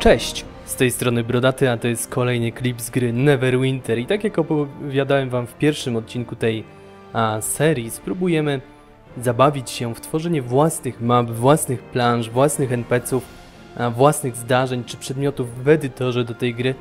Cześć! Z tej strony Brodaty, a to jest kolejny klip z gry Neverwinter i tak jak opowiadałem wam w pierwszym odcinku tej a, serii, spróbujemy zabawić się w tworzenie własnych map, własnych planż, własnych NPCów, własnych zdarzeń czy przedmiotów w edytorze do tej gry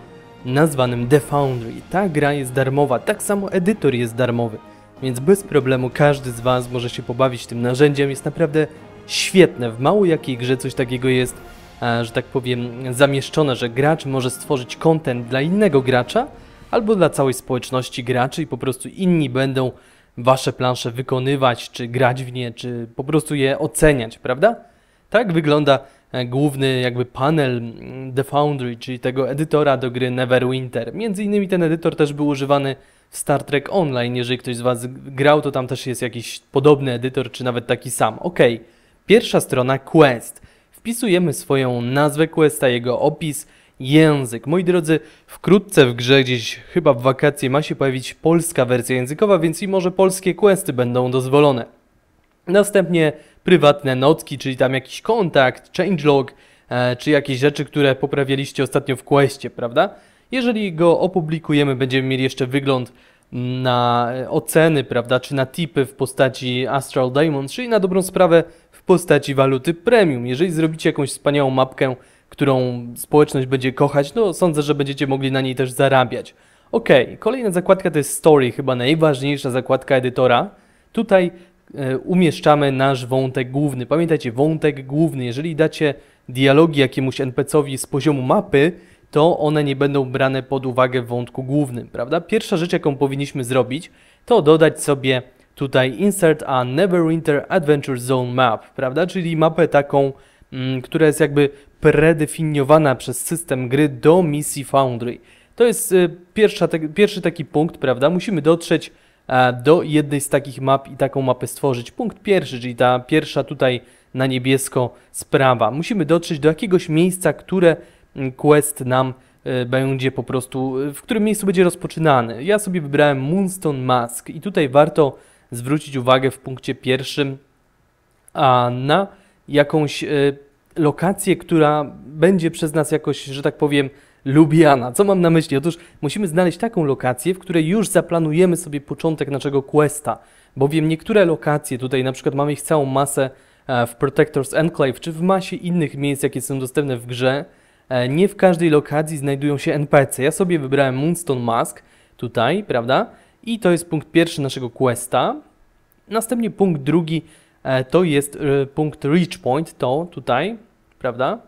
nazwanym The Foundry. Ta gra jest darmowa, tak samo edytor jest darmowy, więc bez problemu każdy z was może się pobawić tym narzędziem, jest naprawdę świetne, w mało jakiej grze coś takiego jest że tak powiem, zamieszczone, że gracz może stworzyć content dla innego gracza albo dla całej społeczności graczy i po prostu inni będą wasze plansze wykonywać, czy grać w nie, czy po prostu je oceniać, prawda? Tak wygląda e, główny jakby panel The Foundry, czyli tego edytora do gry Neverwinter. Między innymi ten edytor też był używany w Star Trek Online. Jeżeli ktoś z Was grał, to tam też jest jakiś podobny edytor, czy nawet taki sam. Ok, pierwsza strona Quest. Wpisujemy swoją nazwę questa, jego opis, język. Moi drodzy, wkrótce w grze gdzieś chyba w wakacje ma się pojawić polska wersja językowa, więc i może polskie questy będą dozwolone. Następnie prywatne notki, czyli tam jakiś kontakt, changelog, e, czy jakieś rzeczy, które poprawialiście ostatnio w questie, prawda? Jeżeli go opublikujemy, będziemy mieli jeszcze wygląd na oceny, prawda, czy na tipy w postaci Astral Diamond, czyli na dobrą sprawę postaci waluty premium. Jeżeli zrobicie jakąś wspaniałą mapkę, którą społeczność będzie kochać, no sądzę, że będziecie mogli na niej też zarabiać. Ok, kolejna zakładka to jest Story, chyba najważniejsza zakładka edytora. Tutaj e, umieszczamy nasz wątek główny. Pamiętajcie, wątek główny, jeżeli dacie dialogi jakiemuś NPC-owi z poziomu mapy, to one nie będą brane pod uwagę w wątku głównym, prawda? Pierwsza rzecz, jaką powinniśmy zrobić, to dodać sobie tutaj insert a Neverwinter Adventure Zone Map, prawda? Czyli mapę taką, mm, która jest jakby predefiniowana przez system gry do misji Foundry. To jest y, pierwsza, te, pierwszy taki punkt, prawda? Musimy dotrzeć e, do jednej z takich map i taką mapę stworzyć. Punkt pierwszy, czyli ta pierwsza tutaj na niebiesko sprawa. Musimy dotrzeć do jakiegoś miejsca, które quest nam e, będzie po prostu, e, w którym miejscu będzie rozpoczynany. Ja sobie wybrałem Moonstone Mask i tutaj warto zwrócić uwagę w punkcie pierwszym na jakąś y, lokację, która będzie przez nas jakoś, że tak powiem, lubiana. Co mam na myśli? Otóż musimy znaleźć taką lokację, w której już zaplanujemy sobie początek naszego questa, bowiem niektóre lokacje, tutaj na przykład mamy ich całą masę w Protector's Enclave, czy w masie innych miejsc, jakie są dostępne w grze, E, nie w każdej lokacji znajdują się NPC. Ja sobie wybrałem Moonstone Mask tutaj, prawda? I to jest punkt pierwszy naszego questa. Następnie punkt drugi e, to jest e, punkt Reach Point, to tutaj, prawda?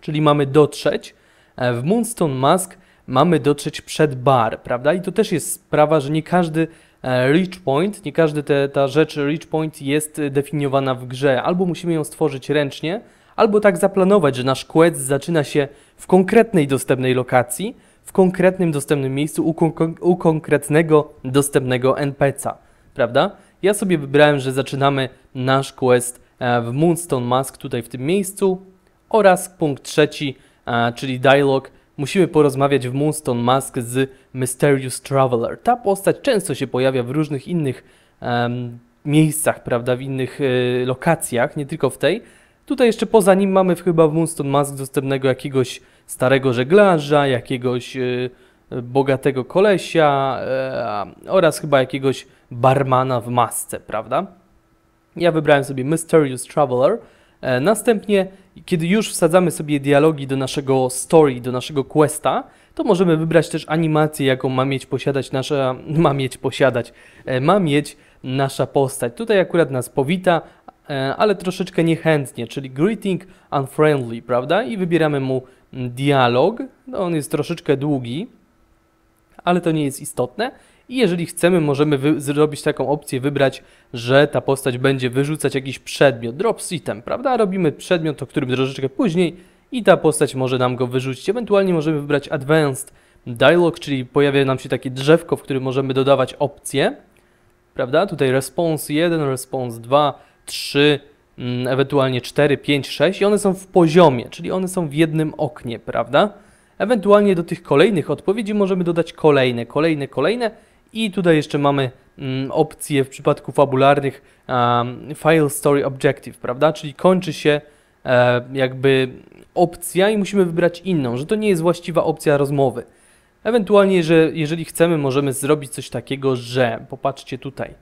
Czyli mamy dotrzeć. W Moonstone Mask mamy dotrzeć przed bar, prawda? I to też jest sprawa, że nie każdy reach point, nie każda ta rzecz reach point jest definiowana w grze. Albo musimy ją stworzyć ręcznie, albo tak zaplanować, że nasz quest zaczyna się w konkretnej dostępnej lokacji, w konkretnym dostępnym miejscu u, kon u konkretnego dostępnego NPC'a, prawda? Ja sobie wybrałem, że zaczynamy nasz quest e, w Moonstone Mask tutaj w tym miejscu oraz punkt trzeci, e, czyli dialog. Musimy porozmawiać w Moonstone Mask z Mysterious Traveler. Ta postać często się pojawia w różnych innych um, miejscach, prawda, w innych y, lokacjach, nie tylko w tej, Tutaj jeszcze poza nim mamy chyba w Moonstone Mask dostępnego jakiegoś starego żeglarza, jakiegoś yy, bogatego kolesia yy, oraz chyba jakiegoś barmana w masce, prawda? Ja wybrałem sobie Mysterious Traveler. E, następnie, kiedy już wsadzamy sobie dialogi do naszego story, do naszego questa, to możemy wybrać też animację, jaką ma mieć posiadać nasza, ma mieć posiadać, e, ma mieć nasza postać. Tutaj akurat nas powita, E, ale troszeczkę niechętnie, czyli greeting unfriendly, prawda? I wybieramy mu dialog. No, on jest troszeczkę długi, ale to nie jest istotne. I jeżeli chcemy, możemy zrobić taką opcję, wybrać, że ta postać będzie wyrzucać jakiś przedmiot, drop item, prawda? Robimy przedmiot, o którym troszeczkę później i ta postać może nam go wyrzucić. Ewentualnie możemy wybrać Advanced Dialog, czyli pojawia nam się takie drzewko, w którym możemy dodawać opcje, prawda? Tutaj response 1, response 2, 3, mm, ewentualnie 4, 5, 6 i one są w poziomie, czyli one są w jednym oknie, prawda? Ewentualnie do tych kolejnych odpowiedzi możemy dodać kolejne, kolejne, kolejne i tutaj jeszcze mamy mm, opcję w przypadku fabularnych um, File Story Objective, prawda? Czyli kończy się e, jakby opcja i musimy wybrać inną, że to nie jest właściwa opcja rozmowy. Ewentualnie, że jeżeli chcemy, możemy zrobić coś takiego, że popatrzcie tutaj,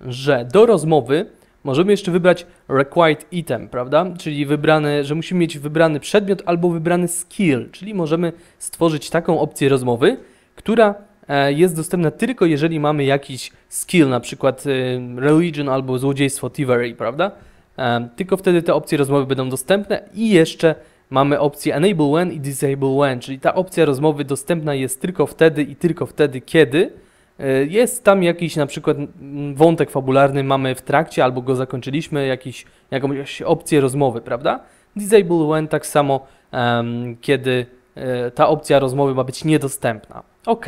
że do rozmowy możemy jeszcze wybrać required item, prawda? Czyli wybrane, że musimy mieć wybrany przedmiot albo wybrany skill, czyli możemy stworzyć taką opcję rozmowy, która e, jest dostępna tylko jeżeli mamy jakiś skill, na przykład e, religion albo złodziejstwo thievery, prawda? E, tylko wtedy te opcje rozmowy będą dostępne i jeszcze mamy opcję enable when i disable when, czyli ta opcja rozmowy dostępna jest tylko wtedy i tylko wtedy, kiedy jest tam jakiś na przykład wątek fabularny mamy w trakcie albo go zakończyliśmy, jakiś, jakąś opcję rozmowy, prawda? Disable when tak samo, um, kiedy e, ta opcja rozmowy ma być niedostępna. Ok,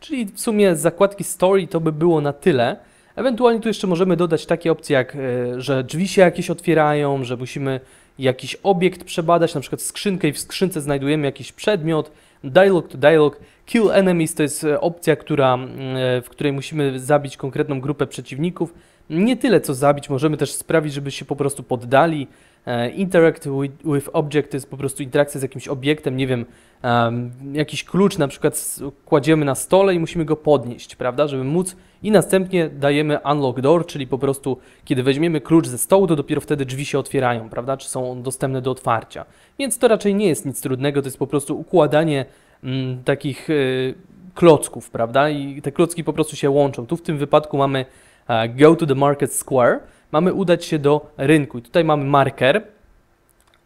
czyli w sumie z zakładki story to by było na tyle. Ewentualnie tu jeszcze możemy dodać takie opcje jak, e, że drzwi się jakieś otwierają, że musimy jakiś obiekt przebadać, na przykład skrzynkę i w skrzynce znajdujemy jakiś przedmiot, dialog to dialog, Kill enemies to jest e, opcja, która, mm, e, w której musimy zabić konkretną grupę przeciwników. Nie tyle co zabić, możemy też sprawić, żeby się po prostu poddali. E, interact with, with object to jest po prostu interakcja z jakimś obiektem, nie wiem, um, jakiś klucz na przykład kładziemy na stole i musimy go podnieść, prawda, żeby móc i następnie dajemy unlock door, czyli po prostu kiedy weźmiemy klucz ze stołu, to dopiero wtedy drzwi się otwierają, prawda, czy są dostępne do otwarcia. Więc to raczej nie jest nic trudnego, to jest po prostu układanie mm, takich y, klocków, prawda? I te klocki po prostu się łączą. Tu w tym wypadku mamy uh, go to the market square, mamy udać się do rynku. I tutaj mamy marker,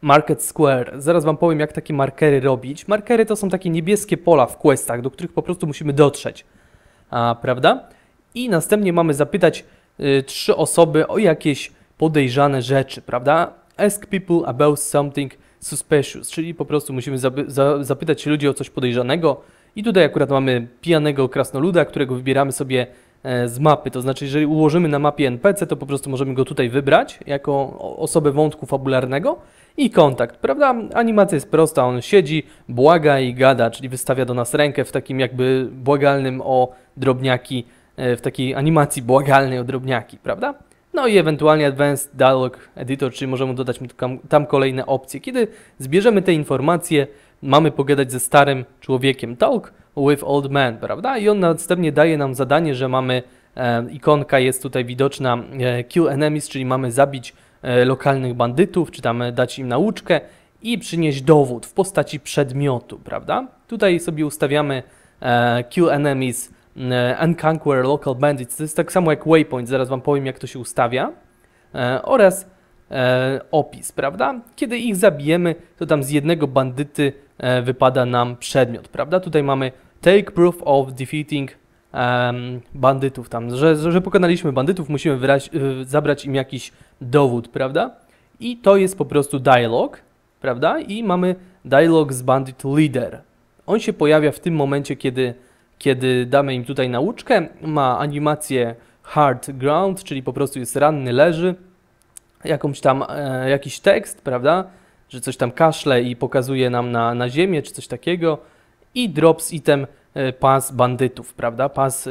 Market Square. Zaraz Wam powiem, jak takie markery robić. Markery to są takie niebieskie pola w questach, do których po prostu musimy dotrzeć, a, prawda? I następnie mamy zapytać y, trzy osoby o jakieś podejrzane rzeczy, prawda? Ask people about something suspicious, czyli po prostu musimy za zapytać ludzi o coś podejrzanego. I tutaj akurat mamy pijanego krasnoluda, którego wybieramy sobie z mapy. To znaczy, jeżeli ułożymy na mapie NPC, to po prostu możemy go tutaj wybrać jako osobę wątku fabularnego i kontakt, prawda? Animacja jest prosta, on siedzi, błaga i gada, czyli wystawia do nas rękę w takim jakby błagalnym o drobniaki, e, w takiej animacji błagalnej o drobniaki, prawda? No i ewentualnie Advanced Dialog Editor, czyli możemy dodać tam kolejne opcje. Kiedy zbierzemy te informacje, mamy pogadać ze starym człowiekiem. Talk with old man, prawda? I on następnie daje nam zadanie, że mamy, e, ikonka jest tutaj widoczna, e, kill enemies, czyli mamy zabić e, lokalnych bandytów, czy tam dać im nauczkę i przynieść dowód w postaci przedmiotu, prawda? Tutaj sobie ustawiamy e, kill enemies E, Unconquer Local Bandits, to jest tak samo jak Waypoint, zaraz Wam powiem jak to się ustawia, e, oraz e, opis, prawda? Kiedy ich zabijemy, to tam z jednego bandyty wypada nam przedmiot, prawda? Tutaj mamy take proof of defeating um, bandytów tam, że, że pokonaliśmy bandytów, musimy wyraź, zabrać im jakiś dowód, prawda? I to jest po prostu dialog, prawda? I mamy dialog z bandit leader. On się pojawia w tym momencie, kiedy kiedy damy im tutaj nauczkę, ma animację hard ground, czyli po prostu jest ranny, leży, jakąś tam, e, jakiś tekst, prawda, że coś tam kaszle i pokazuje nam na, na ziemię, czy coś takiego. I drops item e, pas bandytów, prawda, pas e,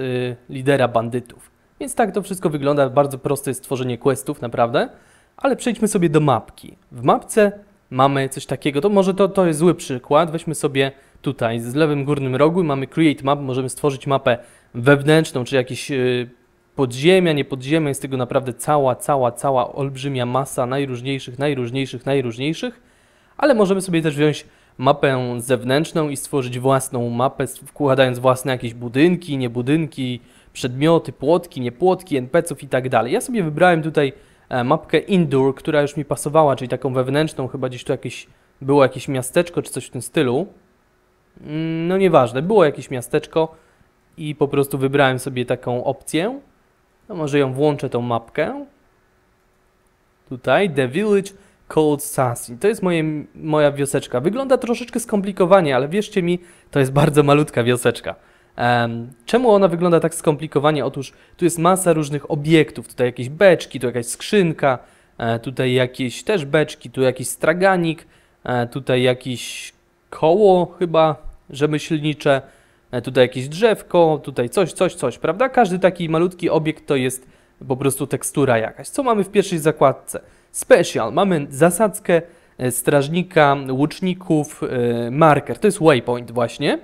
lidera bandytów. Więc tak to wszystko wygląda, bardzo proste jest tworzenie questów, naprawdę, ale przejdźmy sobie do mapki. W mapce mamy coś takiego, to może to, to jest zły przykład, weźmy sobie tutaj. Z lewym górnym rogu mamy Create Map, możemy stworzyć mapę wewnętrzną, czy jakieś yy, podziemia, nie podziemia, jest tego naprawdę cała, cała, cała olbrzymia masa najróżniejszych, najróżniejszych, najróżniejszych, ale możemy sobie też wziąć mapę zewnętrzną i stworzyć własną mapę, wkładając własne jakieś budynki, nie budynki, przedmioty, płotki, nie płotki, NPC-ów i tak dalej. Ja sobie wybrałem tutaj e, mapkę Indoor, która już mi pasowała, czyli taką wewnętrzną, chyba gdzieś tu jakieś, było jakieś miasteczko czy coś w tym stylu. Mm, no nieważne, było jakieś miasteczko i po prostu wybrałem sobie taką opcję. No może ją włączę, tą mapkę. Tutaj, The Village Cold Sassy. To jest moje, moja wioseczka. Wygląda troszeczkę skomplikowanie, ale wierzcie mi, to jest bardzo malutka wioseczka. Um, czemu ona wygląda tak skomplikowanie? Otóż tu jest masa różnych obiektów. Tutaj jakieś beczki, tu jakaś skrzynka, e, tutaj jakieś też beczki, tu jakiś straganik, e, tutaj jakiś koło chyba rzemieślnicze, e, tutaj jakieś drzewko, tutaj coś, coś, coś, prawda? Każdy taki malutki obiekt to jest po prostu tekstura jakaś. Co mamy w pierwszej zakładce? Special. Mamy zasadzkę e, strażnika, łuczników, e, marker. To jest waypoint właśnie,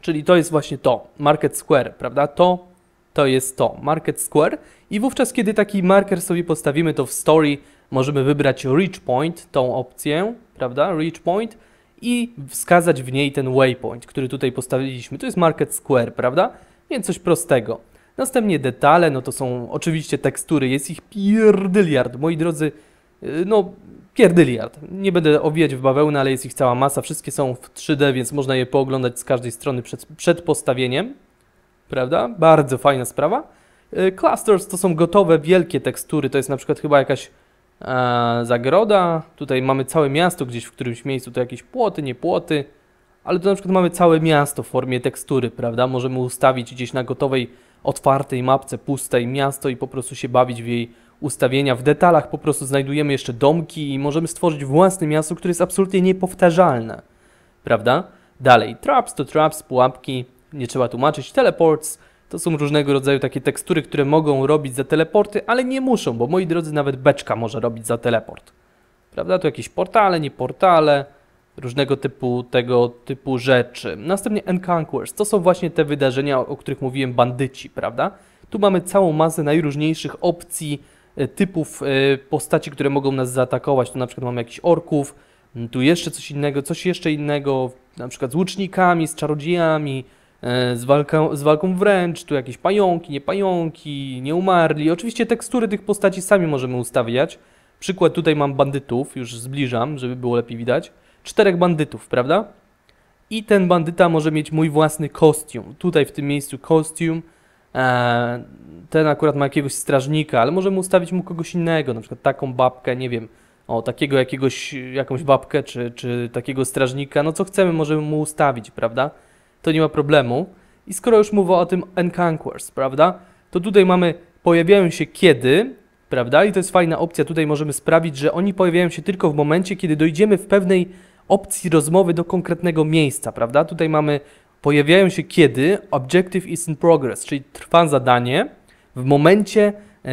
czyli to jest właśnie to, Market Square, prawda? To, to jest to, Market Square i wówczas, kiedy taki marker sobie postawimy, to w story możemy wybrać Reach Point, tą opcję, prawda? Reach Point i wskazać w niej ten waypoint, który tutaj postawiliśmy. To jest Market Square, prawda? Więc coś prostego. Następnie detale, no to są oczywiście tekstury, jest ich pierdyliard. Moi drodzy, y, no pierdyliard. Nie będę owijać w bawełnę, ale jest ich cała masa. Wszystkie są w 3D, więc można je pooglądać z każdej strony przed, przed postawieniem. Prawda? Bardzo fajna sprawa. Y, clusters to są gotowe, wielkie tekstury. To jest na przykład chyba jakaś e, zagroda. Tutaj mamy całe miasto gdzieś w którymś miejscu. To jakieś płoty, nie płoty. Ale tu na przykład mamy całe miasto w formie tekstury, prawda? Możemy ustawić gdzieś na gotowej otwartej mapce, pustej miasto i po prostu się bawić w jej ustawienia. W detalach po prostu znajdujemy jeszcze domki i możemy stworzyć własne miasto, które jest absolutnie niepowtarzalne. Prawda? Dalej, traps to traps, pułapki, nie trzeba tłumaczyć. Teleports to są różnego rodzaju takie tekstury, które mogą robić za teleporty, ale nie muszą, bo moi drodzy, nawet beczka może robić za teleport. Prawda? To jakieś portale, nie portale, różnego typu tego typu rzeczy. Następnie Enconquers, to są właśnie te wydarzenia, o których mówiłem, bandyci, prawda? Tu mamy całą masę najróżniejszych opcji, e, typów e, postaci, które mogą nas zaatakować. Tu na przykład mamy jakichś orków, tu jeszcze coś innego, coś jeszcze innego, na przykład z łucznikami, z czarodziejami, e, z walką, z walką wręcz, tu jakieś pająki, nie pająki, nie umarli. Oczywiście tekstury tych postaci sami możemy ustawiać. Przykład tutaj mam bandytów, już zbliżam, żeby było lepiej widać czterech bandytów, prawda? I ten bandyta może mieć mój własny kostium. Tutaj w tym miejscu kostium. E, ten akurat ma jakiegoś strażnika, ale możemy ustawić mu kogoś innego, na przykład taką babkę, nie wiem, o takiego jakiegoś, jakąś babkę, czy, czy takiego strażnika, no co chcemy, możemy mu ustawić, prawda? To nie ma problemu. I skoro już mówię o tym Enconquers, prawda? To tutaj mamy, pojawiają się kiedy, prawda? I to jest fajna opcja, tutaj możemy sprawić, że oni pojawiają się tylko w momencie, kiedy dojdziemy w pewnej opcji rozmowy do konkretnego miejsca, prawda? Tutaj mamy, pojawiają się kiedy objective is in progress, czyli trwa zadanie w momencie e,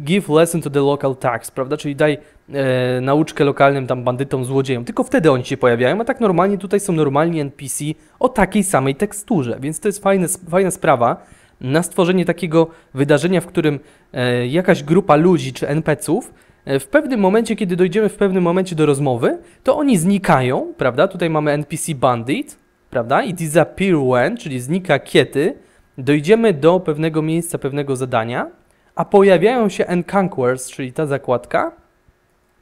give lesson to the local tax, prawda? Czyli daj e, nauczkę lokalnym tam bandytom, złodziejom. Tylko wtedy oni się pojawiają, a tak normalnie tutaj są normalni NPC o takiej samej teksturze, więc to jest fajne, fajna sprawa na stworzenie takiego wydarzenia, w którym e, jakaś grupa ludzi czy NPC-ów w pewnym momencie, kiedy dojdziemy w pewnym momencie do rozmowy, to oni znikają, prawda? Tutaj mamy NPC Bandit, prawda? I disappear when, czyli znika kiedy dojdziemy do pewnego miejsca, pewnego zadania, a pojawiają się Enconquers, czyli ta zakładka,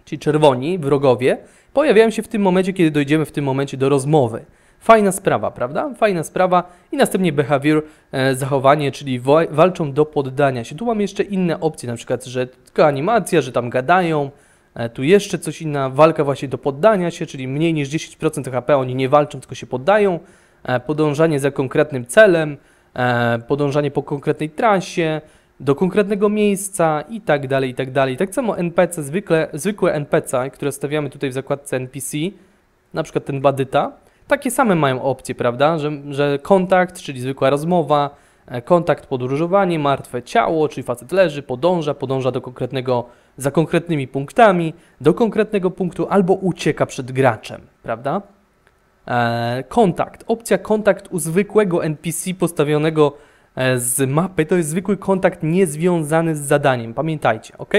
czyli czerwoni, wrogowie, pojawiają się w tym momencie, kiedy dojdziemy w tym momencie do rozmowy. Fajna sprawa, prawda? Fajna sprawa. I następnie behavior, e, zachowanie, czyli walczą do poddania się. Tu mamy jeszcze inne opcje, na przykład, że tylko animacja, że tam gadają. E, tu jeszcze coś inna, walka właśnie do poddania się, czyli mniej niż 10% HP oni nie walczą, tylko się poddają. E, podążanie za konkretnym celem, e, podążanie po konkretnej trasie, do konkretnego miejsca i tak dalej, i tak dalej. Tak samo NPC, zwykle, zwykłe NPC, które stawiamy tutaj w zakładce NPC, na przykład ten badyta, takie same mają opcje, prawda? Że, że kontakt, czyli zwykła rozmowa, e, kontakt, podróżowanie, martwe ciało, czyli facet leży, podąża, podąża do konkretnego, za konkretnymi punktami, do konkretnego punktu albo ucieka przed graczem, prawda? E, kontakt. Opcja kontakt u zwykłego NPC postawionego e, z mapy to jest zwykły kontakt niezwiązany z zadaniem. Pamiętajcie, ok?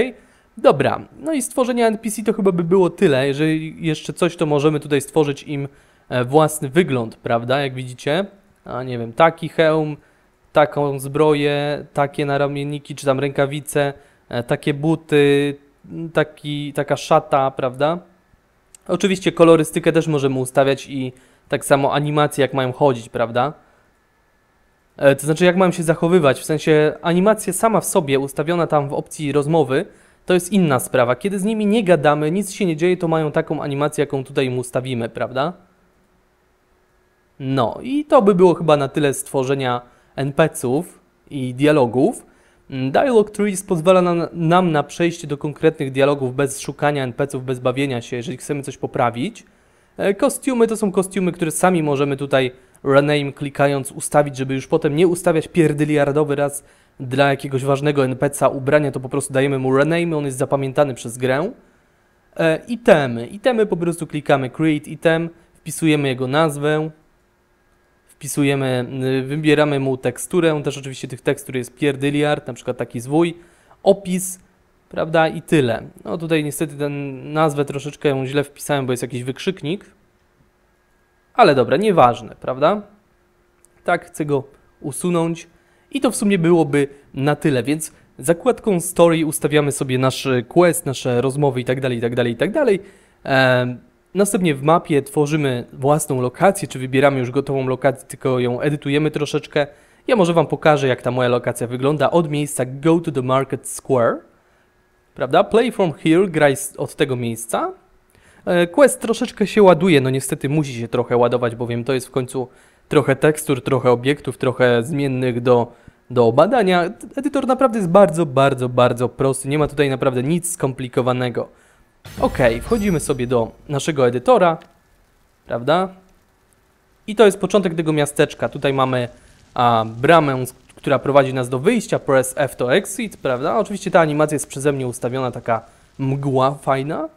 Dobra, no i stworzenie NPC to chyba by było tyle. Jeżeli jeszcze coś, to możemy tutaj stworzyć im własny wygląd, prawda? Jak widzicie, a nie wiem, taki hełm, taką zbroję, takie naramienniki czy tam rękawice, e, takie buty, taki, taka szata, prawda? Oczywiście kolorystykę też możemy ustawiać i tak samo animacje, jak mają chodzić, prawda? E, to znaczy, jak mają się zachowywać, w sensie animacja sama w sobie, ustawiona tam w opcji rozmowy, to jest inna sprawa. Kiedy z nimi nie gadamy, nic się nie dzieje, to mają taką animację, jaką tutaj im ustawimy, prawda? No i to by było chyba na tyle stworzenia NPC-ów i dialogów. Mm, Dialog Trees pozwala nam, nam na przejście do konkretnych dialogów bez szukania NPC-ów, bez bawienia się, jeżeli chcemy coś poprawić. E, kostiumy to są kostiumy, które sami możemy tutaj rename klikając ustawić, żeby już potem nie ustawiać pierdyliardowy raz dla jakiegoś ważnego NPC-a ubrania, to po prostu dajemy mu rename, on jest zapamiętany przez grę. E, itemy. Itemy po prostu klikamy Create Item, wpisujemy jego nazwę, wpisujemy, y, wybieramy mu teksturę, też oczywiście tych tekstur jest pierdyliard, na przykład taki zwój, opis, prawda, i tyle. No tutaj niestety ten nazwę troszeczkę źle wpisałem, bo jest jakiś wykrzyknik, ale dobra, nieważne, prawda? Tak, chcę go usunąć i to w sumie byłoby na tyle, więc zakładką story ustawiamy sobie nasz quest, nasze rozmowy itd., itd., itd. Następnie w mapie tworzymy własną lokację, czy wybieramy już gotową lokację, tylko ją edytujemy troszeczkę. Ja może Wam pokażę, jak ta moja lokacja wygląda od miejsca Go to the Market Square. Prawda? Play from here, graj od tego miejsca. E, quest troszeczkę się ładuje, no niestety musi się trochę ładować, bowiem to jest w końcu trochę tekstur, trochę obiektów, trochę zmiennych do, do badania. Edytor naprawdę jest bardzo, bardzo, bardzo prosty. Nie ma tutaj naprawdę nic skomplikowanego. Ok, wchodzimy sobie do naszego edytora, prawda? I to jest początek tego miasteczka. Tutaj mamy a, bramę, która prowadzi nas do wyjścia. Press F to exit, prawda? Oczywiście ta animacja jest przeze mnie ustawiona, taka mgła fajna.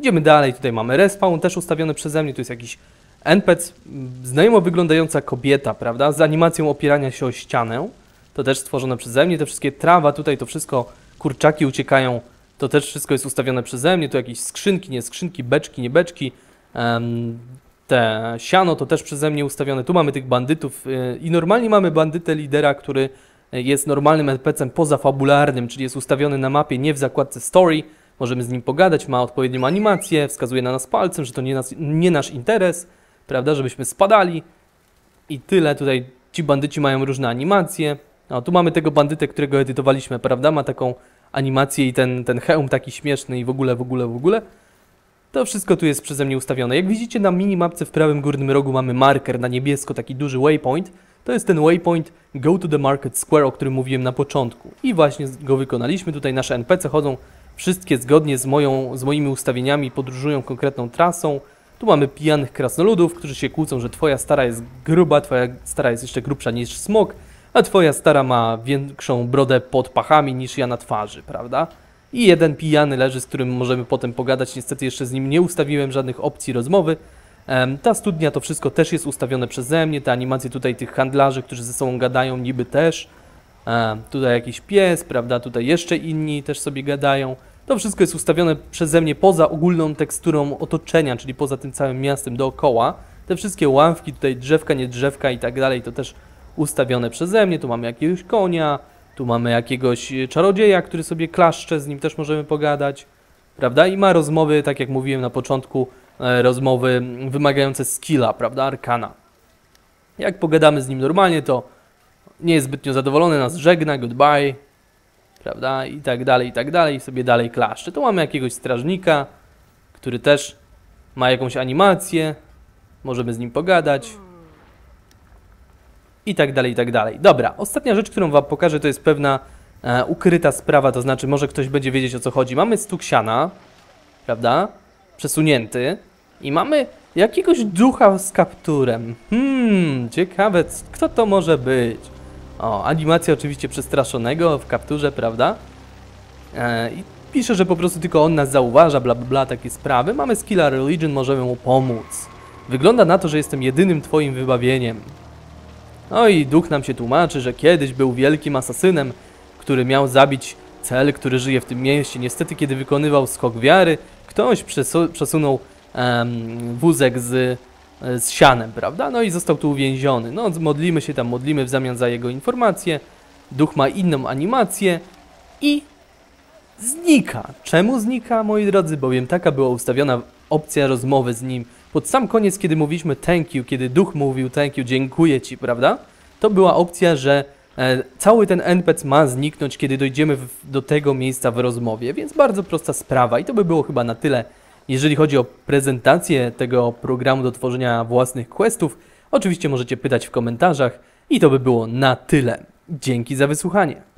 Idziemy dalej, tutaj mamy respawn, też ustawiony przeze mnie. Tu jest jakiś NPC, znajomo wyglądająca kobieta, prawda? Z animacją opierania się o ścianę. To też stworzone przeze mnie. Te wszystkie trawa tutaj, to wszystko, kurczaki uciekają to też wszystko jest ustawione przeze mnie, tu jakieś skrzynki, nie skrzynki, beczki, nie beczki. Te siano to też przeze mnie ustawione. Tu mamy tych bandytów y, i normalnie mamy bandytę lidera, który jest normalnym NPC-em pozafabularnym, czyli jest ustawiony na mapie, nie w zakładce story. Możemy z nim pogadać, ma odpowiednią animację, wskazuje na nas palcem, że to nie, nas, nie nasz interes, prawda, żebyśmy spadali. I tyle. Tutaj ci bandyci mają różne animacje. No, tu mamy tego bandytę, którego edytowaliśmy, prawda? Ma taką animacje i ten, ten hełm taki śmieszny i w ogóle, w ogóle, w ogóle. To wszystko tu jest przeze mnie ustawione. Jak widzicie na minimapce w prawym górnym rogu mamy marker na niebiesko, taki duży waypoint. To jest ten waypoint Go to the Market Square, o którym mówiłem na początku. I właśnie go wykonaliśmy. Tutaj nasze NPC chodzą wszystkie zgodnie z, moją, z moimi ustawieniami, podróżują konkretną trasą. Tu mamy pijanych krasnoludów, którzy się kłócą, że twoja stara jest gruba, twoja stara jest jeszcze grubsza niż smok, a twoja stara ma większą brodę pod pachami niż ja na twarzy, prawda? I jeden pijany leży, z którym możemy potem pogadać. Niestety jeszcze z nim nie ustawiłem żadnych opcji rozmowy. Ta studnia to wszystko też jest ustawione przeze mnie. Te animacje tutaj tych handlarzy, którzy ze sobą gadają, niby też. Tutaj jakiś pies, prawda? Tutaj jeszcze inni też sobie gadają. To wszystko jest ustawione przeze mnie poza ogólną teksturą otoczenia, czyli poza tym całym miastem dookoła. Te wszystkie ławki, tutaj drzewka, nie drzewka i tak dalej, to też ustawione przeze mnie. Tu mamy jakiegoś konia, tu mamy jakiegoś czarodzieja, który sobie klaszcze, z nim też możemy pogadać, prawda? I ma rozmowy, tak jak mówiłem na początku, e, rozmowy wymagające skilla, prawda? Arkana. Jak pogadamy z nim normalnie, to nie jest zbytnio zadowolony, nas żegna, goodbye, prawda? I tak dalej, i tak dalej, i sobie dalej klaszcze. Tu mamy jakiegoś strażnika, który też ma jakąś animację, możemy z nim pogadać i tak dalej, i tak dalej. Dobra, ostatnia rzecz, którą Wam pokażę, to jest pewna e, ukryta sprawa, to znaczy może ktoś będzie wiedzieć o co chodzi. Mamy stuk siana, prawda, przesunięty i mamy jakiegoś ducha z kapturem. Hmm, ciekawe, kto to może być? O, animacja oczywiście przestraszonego w kapturze, prawda? E, I pisze, że po prostu tylko on nas zauważa, bla bla bla, takie sprawy. Mamy skilla religion, możemy mu pomóc. Wygląda na to, że jestem jedynym twoim wybawieniem. No i duch nam się tłumaczy, że kiedyś był wielkim asasynem, który miał zabić cel, który żyje w tym mieście. Niestety, kiedy wykonywał skok wiary, ktoś przesunął um, wózek z, z sianem, prawda? No i został tu uwięziony. No, modlimy się tam, modlimy w zamian za jego informacje. Duch ma inną animację i znika. Czemu znika, moi drodzy? Bowiem taka była ustawiona opcja rozmowy z nim pod sam koniec, kiedy mówiliśmy thank you, kiedy duch mówił thank you, dziękuję ci, prawda? To była opcja, że e, cały ten NPC ma zniknąć, kiedy dojdziemy w, do tego miejsca w rozmowie, więc bardzo prosta sprawa i to by było chyba na tyle, jeżeli chodzi o prezentację tego programu do tworzenia własnych questów. Oczywiście możecie pytać w komentarzach i to by było na tyle. Dzięki za wysłuchanie.